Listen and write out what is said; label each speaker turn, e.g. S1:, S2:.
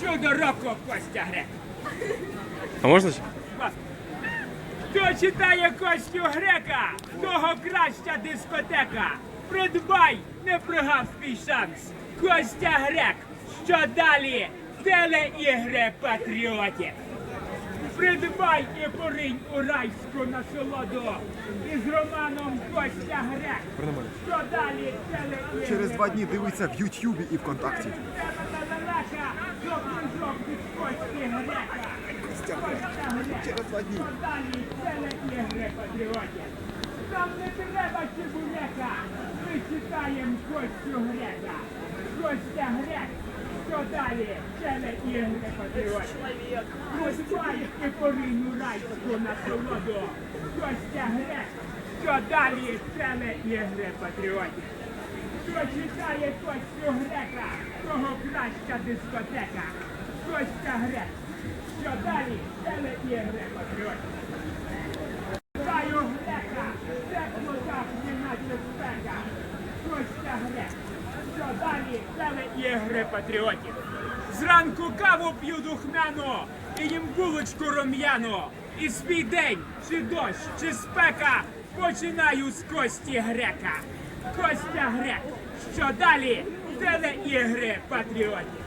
S1: Чудо року Костя Грек.
S2: А можна ще?
S1: Хто читає Костю Грека, того краща дискотека. Придбай, не прогав свій шанс. Костя Грек. Що далі? Телеігри патріотів. Придбай і поринь у райську насолоду. Із романом Костя Грек. Що далі? Телеігри
S3: Через два дні дивиться в Ютюбі і ВКонтакті. Через два дні.
S1: Далі телеігри патріотів. Нам не треба чебурека. Ми читаємо Костю Грека. Костя Грек. Що далі? Телеігри патріотів. Розбай і поринь у райську насолоду. Костя Грек. Що далі? Телеігри патріотів. Хто читає Костю Грека, того краща дискотека. Костя Грек. Що далі? Телеігри патріотів. Читаю Грека, тепло так, неначе спека. Костя Грек. Що далі? Телеігри патріотів. Зранку каву п'ю духмяну, і їм булочку рум'яну. І свій день, чи дощ, чи спека, починаю з Кості Грека. Костя Грек. Що далі? Телеігри патріотів.